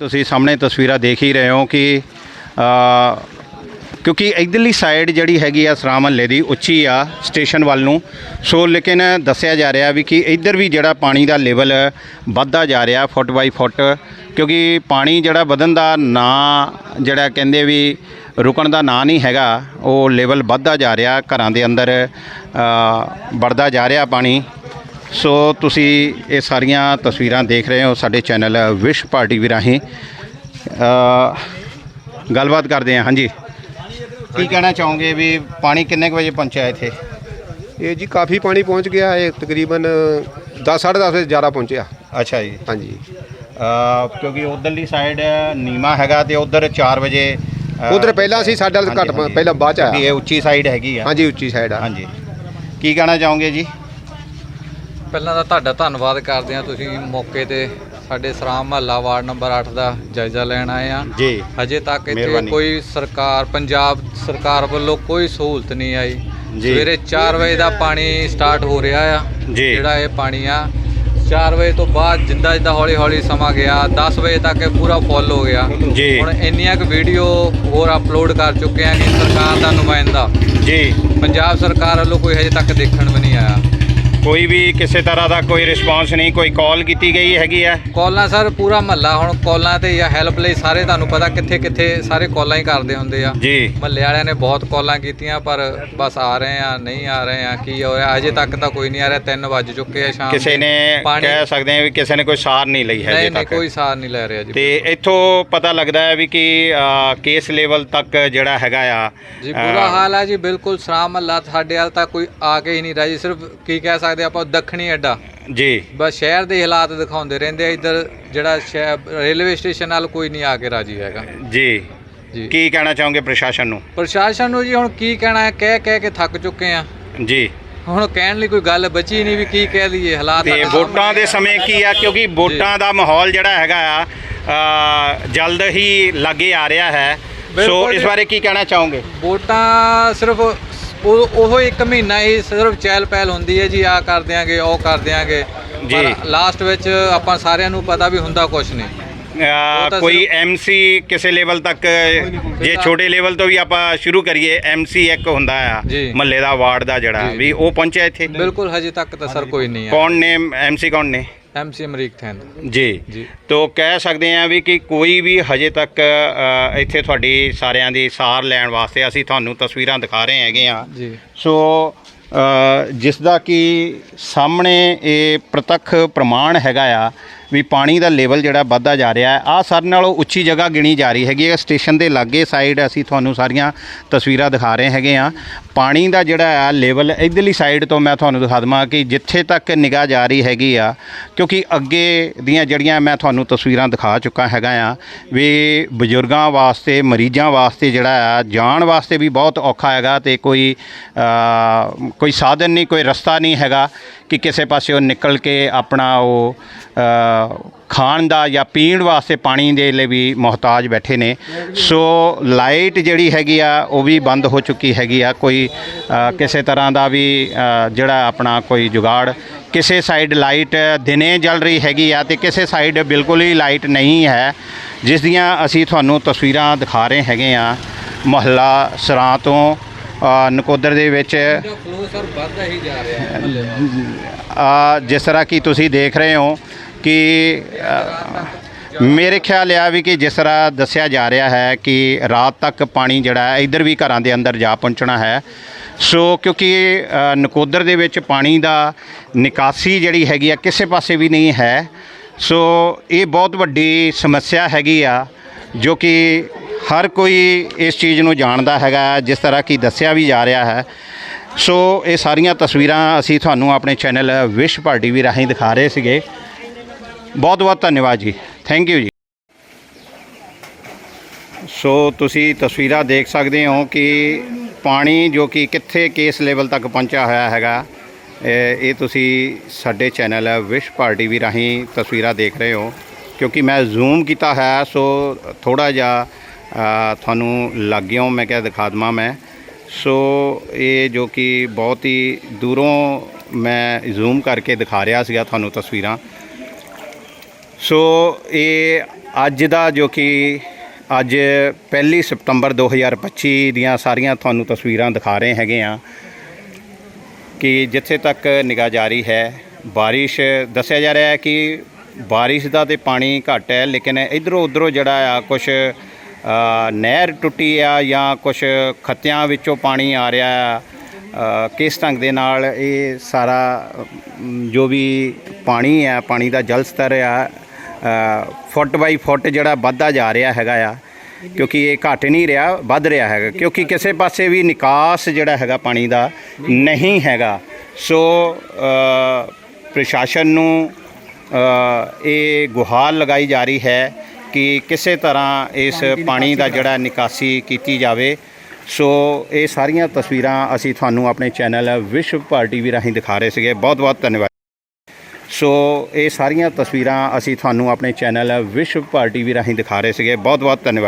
ਤੁਸੀਂ ਸਾਹਮਣੇ ਤਸਵੀਰਾਂ ਦੇਖ ਹੀ ਰਹੇ ਹੋ ਕਿ ਕਿਉਂਕਿ ਇਧਰਲੀ ਸਾਈਡ ਜਿਹੜੀ ਹੈਗੀ ਆ ਸਰਾਂ ਮਹੱਲੇ ਦੀ, ਉੱਚੀ ਆ ਸਟੇਸ਼ਨ ਵੱਲ ਨੂੰ। ਸੋ ਲੇਕਿਨ ਦੱਸਿਆ ਜਾ ਰਿਹਾ ਵੀ ਕਿ ਇੱਧਰ ਵੀ ਜਿਹੜਾ ਪਾਣੀ ਦਾ ਲੈਵਲ ਵੱਧਦਾ ਜਾ ਰਿਹਾ ਫੁੱਟ ਬਾਈ ਫੁੱਟ ਕਿਉਂਕਿ ਪਾਣੀ ਜਿਹੜਾ ਵਧਣ ਦਾ ਨਾਂ, ਜਿਹੜਾ ਕਹਿੰਦੇ ਵੀ ਰੁਕਣ ਦਾ ਨਾਂ ਨਹੀਂ ਹੈਗਾ, ਉਹ ਲੈਵਲ ਵੱਧਦਾ ਜਾ ਰਿਹਾ, ਘਰਾਂ ਦੇ ਅੰਦਰ ਵੜਦਾ ਜਾ ਰਿਹਾ ਪਾਣੀ। ਸੋ ਤੁਸੀਂ ਇਹ ਸਾਰੀਆਂ ਤਸਵੀਰਾਂ ਦੇਖ ਰਹੇ ਹੋ ਸਾਡੇ ਚੈਨਲ ਵਿਸ਼ ਪਾਰਟੀ ਵੀ ਰਾਹੀਂ। ਗੱਲਬਾਤ ਕਰਦੇ ਹਾਂ ਹਾਂਜੀ। ਕੀ ਕਹਿਣਾ ਚਾਹੋਗੇ ਵੀ ਪਾਣੀ ਕਿੰਨੇ ਕੁ ਵਜੇ ਪਹੁੰਚਿਆ ਇੱਥੇ? ਇਹ ਜੀ ਕਾਫੀ ਪਾਣੀ ਪਹੁੰਚ ਗਿਆ ਹੈ ਤਕਰੀਬਨ 10 10:30 ਵਜੇ ਜ਼ਿਆਦਾ ਪਹੁੰਚਿਆ। ਅੱਛਾ ਜੀ। ਹਾਂਜੀ। ਅ, ਕਿਉਂਕਿ ਉਧਰਲੀ ਸਾਈਡ ਨੀਮਾ ਹੈਗਾ ਤੇ ਉਧਰ 4 ਵਜੇ ਅ, ਉਧਰ ਪਹਿਲਾਂ ਸੀ ਸਾਡੇ ਹਾਂਜੀ, ਘੱਟ ਹਾਂਜੀ। ਪਹਿਲਾਂ ਬਾਅਦ ਚ ਕਿਉਂਕਿ ਆਇਆ ਇਹ ਉੱਚੀ ਸਾਈਡ ਹੈਗੀ ਆ। ਹਾਂਜੀ ਉੱਚੀ ਸਾਈਡ ਆ। ਹਾਂਜੀ। ਕੀ ਕਹਿਣਾ ਚਾਹੋਗੇ ਜੀ? ਪਹਿਲਾਂ ਤਾਂ ਤੁਹਾਡਾ ਧੰਨਵਾਦ ਕਰਦੇ ਹਾਂ ਤੁਸੀਂ ਮੌਕੇ ਤੇ ਸਾਡੇ ਸਰਾਮ ਮਹੱਲਾ ਵਾਰਡ ਨੰਬਰ 8 ਦਾ ਜਾਇਜ਼ਾ ਲੈਣ ਆਏ ਆ ਜੀ ਹਜੇ ਤੱਕ ਇੱਥੇ ਮਿਹਰਬਾਨੀ। ਕੋਈ ਸਰਕਾਰ ਪੰਜਾਬ ਸਰਕਾਰ ਵੱਲੋਂ ਕੋਈ ਸਹੂਲਤ ਨਹੀਂ ਆਈ ਜੀ। ਸਵੇਰੇ 4 ਵਜੇ ਦਾ ਪਾਣੀ ਸਟਾਰਟ ਹੋ ਰਿਹਾ ਆ ਜੀ। ਜਿਹੜਾ ਇਹ ਪਾਣੀ ਆ 4 ਵਜੇ ਤੋਂ ਬਾਅਦ ਜਿੱਦਾਂ ਜਿੱਦਾਂ ਹੌਲੀ ਹੌਲੀ ਸਮਾਂ ਗਿਆ 10 ਵਜੇ ਤੱਕ ਇਹ ਪੂਰਾ ਫੁੱਲ ਹੋ ਗਿਆ ਜੀ। ਹੁਣ ਇੰਨੀਆਂ ਕੁ ਵੀਡੀਓ ਹੋਰ ਅਪਲੋਡ ਕਰ ਚੁੱਕੇ ਆ ਕਿ ਸਰਕਾਰ ਦਾ ਨੁਮਾਇੰਦਾ ਜੀ ਪੰਜਾਬ ਸਰਕਾਰ ਵੱਲੋਂ ਕੋਈ ਹਜੇ ਤੱਕ ਦੇਖਣ ਵੀ ਨਹੀਂ ਆਇਆ ਕੋਈ ਵੀ ਕਿਸੇ ਤਰ੍ਹਾਂ ਦਾ ਕੋਈ ਰਿਸਪਾਂਸ ਨਹੀਂ ਕੋਈ ਕਾਲ ਕੀਤੀ ਗਈ ਹੈਗੀ ਆ। ਕਾਲਾਂ ਸਰ ਪੂਰਾ ਮਹੱਲਾ ਹੁਣ ਕਾਲਾਂ ਤੇ ਜਾਂ ਹੈਲਪ ਲਈ ਸਾਰੇ ਤੁਹਾਨੂੰ ਪਤਾ ਕਿੱਥੇ ਕਿੱਥੇ ਸਾਰੇ ਕਾਲਾਂ ਹੀ ਕਰਦੇ ਹੁੰਦੇ ਆ। ਜੀ। ਮਹੱਲੇ ਵਾਲਿਆਂ ਨੇ ਬਹੁਤ ਕਾਲਾਂ ਕੀਤੀਆਂ ਪਰ ਬਸ ਆ ਰਹੇ ਆ ਨਹੀਂ ਆ ਰਹੇ ਆ ਕੀ ਹੋ ਰਿਹਾ ਅਜੇ ਤੱਕ ਤਾਂ ਕੋਈ ਨਹੀਂ ਆ ਰਿਹਾ 3 ਵੱਜ ਚੁੱਕੇ ਆ ਸ਼ਾਮ ਕਿਸੇ ਦੇ। ਨੇ ਪਾਣੀ- ਕਹਿ ਸਕਦੇ ਆ ਵੀ ਕਿਸੇ ਨੇ ਕੋਈ ਸਾਰ ਨਹੀਂ ਲਈ ਹੈ ਨਹੀਂ ਨਹੀਂ ਤੱਕ। ਕੋਈ ਸਾਰ ਨਹੀਂ ਲੈ ਰਿਹਾ ਜੀ। ਤੇ ਇੱਥੋਂ ਪਤਾ ਲੱਗਦਾ ਹੈ ਵੀ ਕਿ ਕੇਸ ਲੈਵਲ ਤੱਕ ਜਿਹੜਾ ਹੈਗਾ ਆ ਜੀ ਅ, ਬੁਰਾ ਹਾਲ ਹੈ ਜੀ ਬਿਲਕੁਲ ਸਰਾਮ ਮਹੱਲਾ ਸਾਡੇ ਹਾਲ ਤਾਂ ਕੋਈ ਆ ਕੇ ਹੀ ਨਹੀਂ ਰਿਹਾ ਜੀ ਸਿਰਫ ਕੀ ਕਹਿ ਸਕਦੇ ਆਪਾਂ ਦੱਖਣੀ ਅੱਡਾ। ਜੀ। ਬਸ ਸ਼ਹਿਰ ਦੇ ਹਾਲਾਤ ਦਿਖਾਉਂਦੇ ਰਹਿੰਦੇ ਆ ਇੱਧਰ ਜਿਹੜਾ ਰੇਲਵੇ ਸਟੇਸ਼ਨ ਨਾਲ ਕੋਈ ਨਹੀਂ ਆ ਕੇ ਰਾਜੀ ਹੈਗਾ। ਜੀ। ਜੀ। ਕੀ ਕਹਿਣਾ ਚਾਹੋਗੇ ਪ੍ਰਸ਼ਾਸਨ ਨੂੰ? ਪ੍ਰਸ਼ਾਸਨ ਨੂੰ ਜੀ ਹੁਣ ਕੀ ਕਹਿਣਾ ਹੈ ਕਹਿ ਕਹਿ ਕੇ ਥੱਕ ਚੁੱਕੇ ਆ ਜੀ। ਹੁਣ ਕਹਿਣ ਲਈ ਕੋਈ ਗੱਲ ਬਚੀ ਨਹੀਂ ਵੀ ਕੀ ਕਹਿ ਦਈਏ ਹਾਲਾਤ ਤੇ ਸਾਡੇ ਵੋਟਾਂ ਦੇ ਸਮੇਂ ਕੀ ਆ ਕਿਉਂਕਿ ਵੋਟਾਂ ਦਾ ਮਾਹੌਲ ਜਿਹੜਾ ਹੈਗਾ ਆ ਅ, ਜਲਦ ਹੀ ਲਾਗੇ ਆ ਰਿਹਾ ਹੈ। ਸੋ ਬਿਲਕੁਲ ਇਸ ਜੀ। ਬਾਰੇ ਕੀ ਕਹਿਣਾ ਚਾਹੋਗੇ? ਵੋਟਾਂ ਸਿਰਫ ਉਹ ਉਹ ਇੱਕ ਮਹੀਨਾ ਹੀ ਸਿਰਫ ਚਹਿਲ ਪਹਿਲ ਹੁੰਦੀ ਹੈ ਜੀ ਆ ਕਰ ਦਿਆਂਗੇ ਉਹ ਕਰ ਦਿਆਂਗੇ ਜੀ। ਲਾਸਟ ਵਿੱਚ ਆਪਾਂ ਸਾਰਿਆਂ ਨੂੰ ਪਤਾ ਵੀ ਹੁੰਦਾ ਕੁਝ ਨਹੀਂ ਕੋਈ ਐਮਸੀ ਕਿਸੇ ਲੈਵਲ ਤੱਕ ਜੇ ਛੋਟੇ ਲੈਵਲ ਤੋਂ ਵੀ ਆਪਾਂ ਸ਼ੁਰੂ ਕਰੀਏ ਐਮਸੀ ਇੱਕ ਹੁੰਦਾ ਆ। ਮਹੱਲੇ ਦਾ ਵਾਰਡ ਦਾ ਜਿਹੜਾ। ਵੀ ਉਹ ਪਹੁੰਚਿਆ ਇੱਥੇ ਬਿਲਕੁਲ ਹਜੇ ਤੱਕ ਤਾਂ ਸਰ ਕੋਈ ਨਹੀਂ ਹੈ ਕੌਣ ਨੇ ਐਮਸੀ ਕੌਣ ਨੇ ਐਮਸੀ ਅਮਰੀਕ ਥੈਨ। ਜੀ। ਜੀ। ਤੋ ਕਹਿ ਸਕਦੇ ਆ ਵੀ ਕਿ ਕੋਈ ਵੀ ਹਜੇ ਤੱਕ ਅ, ਇੱਥੇ ਤੁਹਾਡੀ ਸਾਰਿਆਂ ਦੀ ਸਾਰ ਲੈਣ ਵਾਸਤੇ ਅਸੀਂ ਤੁਹਾਨੂੰ ਤਸਵੀਰਾਂ ਦਿਖਾ ਰਹੇ ਹੈਗੇ ਆ ਜੀ। ਸੋ ਅ, ਜਿਸ ਦਾ ਕਿ ਸਾਹਮਣੇ ਇਹ ਪ੍ਰਤੱਖ ਪ੍ਰਮਾਣ ਹੈਗਾ ਆ ਵੀ ਪਾਣੀ ਦਾ ਲੈਵਲ ਜਿਹੜਾ ਵੱਧਦਾ ਜਾ ਰਿਹਾ ਹੈ। ਆ ਸਰ ਨਾਲੋਂ ਉੱਚੀ ਜਗ੍ਹਾ ਗਿਣੀ ਜਾ ਰਹੀ ਹੈਗੀ ਹੈ। ਸਟੇਸ਼ਨ ਦੇ ਲਾਗੇ ਸਾਈਡ ਅਸੀਂ ਤੁਹਾਨੂੰ ਸਾਰੀਆਂ ਤਸਵੀਰਾਂ ਦਿਖਾ ਰਹੇ ਹੈਗੇ ਆ ਪਾਣੀ ਦਾ ਜਿਹੜਾ ਆ ਲੈਵਲ ਇਧਰਲੀ ਸਾਈਡ ਤੋਂ ਮੈਂ ਤੁਹਾਨੂੰ ਦਿਖਾ ਦਵਾਂ ਕਿ ਜਿੱਥੇ ਤੱਕ ਨਿਗਾਹ ਜਾ ਰਹੀ ਹੈਗੀ ਆ, ਕਿਉਂਕਿ ਅੱਗੇ ਦੀਆਂ ਜਿਹੜੀਆਂ ਮੈਂ ਤੁਹਾਨੂੰ ਤਸਵੀਰਾਂ ਦਿਖਾ ਚੁੱਕਾ ਹੈਗਾ ਆ, ਵੀ ਬਜ਼ੁਰਗਾਂ ਵਾਸਤੇ, ਮਰੀਜ਼ਾਂ ਵਾਸਤੇ ਜਿਹੜਾ ਆ, ਜਾਣ ਵਾਸਤੇ ਵੀ ਬਹੁਤ ਔਖਾ ਹੈਗਾ ਤੇ ਕੋਈ ਕੋਈ ਸਾਧਨ ਨਹੀਂ, ਕੋਈ ਰਸਤਾ ਨਹੀਂ ਹੈਗਾ। ਕਿ ਕਿਸੇ ਪਾਸੇ ਉਹ ਨਿਕਲ ਕੇ ਆਪਣਾ ਉਹ ਖਾਣ ਦਾ ਜਾਂ ਪੀਣ ਵਾਸਤੇ ਪਾਣੀ ਦੇ ਲਈ ਵੀ ਮੁਹਤਾਜ ਬੈਠੇ ਨੇ। ਸੋ ਲਾਈਟ ਜਿਹੜੀ ਹੈਗੀ ਆ, ਉਹ ਵੀ ਬੰਦ ਹੋ ਚੁੱਕੀ ਹੈਗੀ ਆ। ਕੋਈ ਕਿਸੇ ਤਰ੍ਹਾਂ ਦਾ ਵੀ ਜਿਹੜਾ ਆਪਣਾ ਕੋਈ ਜੁਗਾੜ, ਕਿਸੇ ਸਾਈਡ ਲਾਈਟ ਦਿਨੇ ਜਲ ਰਹੀ ਹੈਗੀ ਆ ਤੇ ਕਿਸੇ ਸਾਈਡ ਬਿਲਕੁਲ ਹੀ ਲਾਈਟ ਨਹੀਂ ਹੈ। ਜਿਸ ਦੀਆਂ ਅਸੀਂ ਤੁਹਾਨੂੰ ਤਸਵੀਰਾਂ ਦਿਖਾ ਰਹੇ ਹੈਗੇ ਆ, ਮੁਹੱਲਾ ਸਰਾਂ ਤੋਂ ਨਕੋਦਰ ਦੇ ਵਿੱਚ ਆ ਜਿਸ ਤਰ੍ਹਾਂ ਕਿ ਤੁਸੀਂ ਦੇਖ ਰਹੇ ਹੋ ਕਿ ਮੇਰੇ ਖਿਆਲ ਆ ਵੀ ਕਿ ਜਿਸ ਤਰ੍ਹਾਂ ਦੱਸਿਆ ਜਾ ਰਿਹਾ ਹੈ ਕਿ ਰਾਤ ਤੱਕ ਪਾਣੀ ਜਿਹੜਾ ਹੈ ਇਧਰ ਵੀ ਘਰਾਂ ਦੇ ਅੰਦਰ ਜਾ ਪਹੁੰਚਣਾ ਹੈ। ਸੋ ਕਿਉਂਕਿ ਨਕੋਦਰ ਦੇ ਵਿੱਚ ਪਾਣੀ ਦਾ ਨਿਕਾਸੀ ਜਿਹੜੀ ਹੈਗੀ ਆ ਕਿਸੇ ਪਾਸੇ ਵੀ ਨਹੀਂ ਹੈ। ਸੋ ਇਹ ਬਹੁਤ ਵੱਡੀ ਸਮੱਸਿਆ ਹੈਗੀ ਆ ਜੋ ਕਿ ਹਰ ਕੋਈ ਇਸ ਚੀਜ਼ ਨੂੰ ਜਾਣਦਾ ਹੈਗਾ, ਜਿਸ ਤਰ੍ਹਾਂ ਕਿ ਦੱਸਿਆ ਵੀ ਜਾ ਰਿਹਾ ਹੈ। ਸੋ ਇਹ ਸਾਰੀਆਂ ਤਸਵੀਰਾਂ ਅਸੀਂ ਤੁਹਾਨੂੰ ਆਪਣੇ ਚੈਨਲ ਵਿਸ਼ ਪਾਰਟੀ ਵੀ ਰਾਹੀਂ ਦਿਖਾ ਰਹੇ ਸੀਗੇ। ਬਹੁਤ ਬਹੁਤ ਧੰਨਵਾਦ ਜੀ। ਥੈਂਕ ਯੂ ਜੀ। ਸੋ ਤੁਸੀਂ ਤਸਵੀਰਾਂ ਦੇਖ ਸਕਦੇ ਹੋ ਕਿ ਪਾਣੀ ਜੋ ਕਿ ਕਿੱਥੇ ਕਿਸ ਲੈਵਲ ਤੱਕ ਪਹੁੰਚਿਆ ਹੋਇਆ ਹੈਗਾ, ਇਹ ਤੁਸੀਂ ਸਾਡੇ ਚੈਨਲ ਵਿਸ਼ ਪਾਰਟੀ ਵੀ ਰਾਹੀਂ ਤਸਵੀਰਾਂ ਦੇਖ ਰਹੇ ਹੋ। ਕਿਉਂਕਿ ਮੈਂ ਜ਼ੂਮ ਕੀਤਾ ਹੈ, ਸੋ ਥੋੜਾ ਜਿਹਾ ਤੁਹਾਨੂੰ ਲੱਗਿਓ ਮੈਂ ਕਿਹਾ ਦਿਖਾ ਦਵਾਂ ਮੈਂ। ਸੋ ਇਹ ਜੋ ਕਿ ਬਹੁਤ ਹੀ ਦੂਰੋਂ ਮੈਂ ਜ਼ੂਮ ਕਰਕੇ ਦਿਖਾ ਰਿਹਾ ਸੀਗਾ ਤੁਹਾਨੂੰ ਤਸਵੀਰਾਂ। ਸੋ ਇਹ ਅੱਜ ਦਾ ਜੋ ਕਿ ਅੱਜ ਪਹਿਲੀ ਸਤੰਬਰ 2025 ਦੀਆਂ ਸਾਰੀਆਂ ਤੁਹਾਨੂੰ ਤਸਵੀਰਾਂ ਦਿਖਾ ਰਹੇ ਹੈਗੇ ਆ ਕਿ ਜਿੱਥੇ ਤੱਕ ਨਿਗਾਹ ਜਾਰੀ ਹੈ, ਬਾਰਿਸ਼ ਦੱਸਿਆ ਜਾ ਰਿਹਾ ਹੈ ਕਿ ਬਾਰਿਸ਼ ਦਾ ਤੇ ਪਾਣੀ ਘੱਟ ਹੈ, ਲੇਕਿਨ ਇਧਰੋਂ ਉਧਰੋਂ ਜਿਹੜਾ ਆ ਕੁਝ ਨਹਿਰ ਟੁੱਟੀ ਆ ਜਾਂ ਕੁਝ ਖੱਤਿਆਂ ਵਿੱਚੋਂ ਪਾਣੀ ਆ ਰਿਹਾ ਆ ਕਿਸ ਢੰਗ ਦੇ ਨਾਲ ਇਹ ਸਾਰਾ ਜੋ ਵੀ ਪਾਣੀ ਆ, ਪਾਣੀ ਦਾ ਜਲ ਸਤਰ ਆ ਫੁੱਟ ਬਾਈ ਫੁੱਟ ਜਿਹੜਾ ਵੱਧਦਾ ਜਾ ਰਿਹਾ ਹੈਗਾ ਆ, ਕਿਉਂਕਿ ਇਹ ਘਟ ਨਹੀਂ ਰਿਹਾ, ਵੱਧ ਰਿਹਾ ਹੈਗਾ, ਕਿਉਂਕਿ ਕਿਸੇ ਪਾਸੇ ਵੀ ਨਿਕਾਸ ਜਿਹੜਾ ਹੈਗਾ ਪਾਣੀ ਦਾ ਨਹੀਂ ਹੈਗਾ। ਸੋ ਪ੍ਰਸ਼ਾਸਨ ਨੂੰ ਇਹ ਗੁਹਾਰ ਲਗਾਈ ਜਾ ਰਹੀ ਹੈ ਕਿ ਕਿਸੇ ਤਰ੍ਹਾਂ ਇਸ ਪਾਣੀ ਦਾ ਜਿਹੜਾ ਨਿਕਾਸੀ ਕੀਤੀ ਜਾਵੇ। ਸੋ ਇਹ ਸਾਰੀਆਂ ਤਸਵੀਰਾਂ ਅਸੀਂ ਤੁਹਾਨੂੰ ਆਪਣੇ ਚੈਨਲ ਵਿਸ਼ਵ ਭਰ ਟੀਵੀ ਰਾਹੀਂ ਦਿਖਾ ਰਹੇ ਸੀਗੇ। ਬਹੁਤ ਬਹੁਤ ਧੰਨਵਾਦ। ਸੋ ਇਹ ਸਾਰੀਆਂ ਤਸਵੀਰਾਂ ਅਸੀਂ ਤੁਹਾਨੂੰ ਆਪਣੇ ਚੈਨਲ ਵਿਸ਼ਵ ਭਰ ਟੀਵੀ ਰਾਹੀਂ ਦਿਖਾ ਰਹੇ ਸੀਗੇ। ਬਹੁਤ ਬਹੁਤ ਧੰਨਵਾਦ।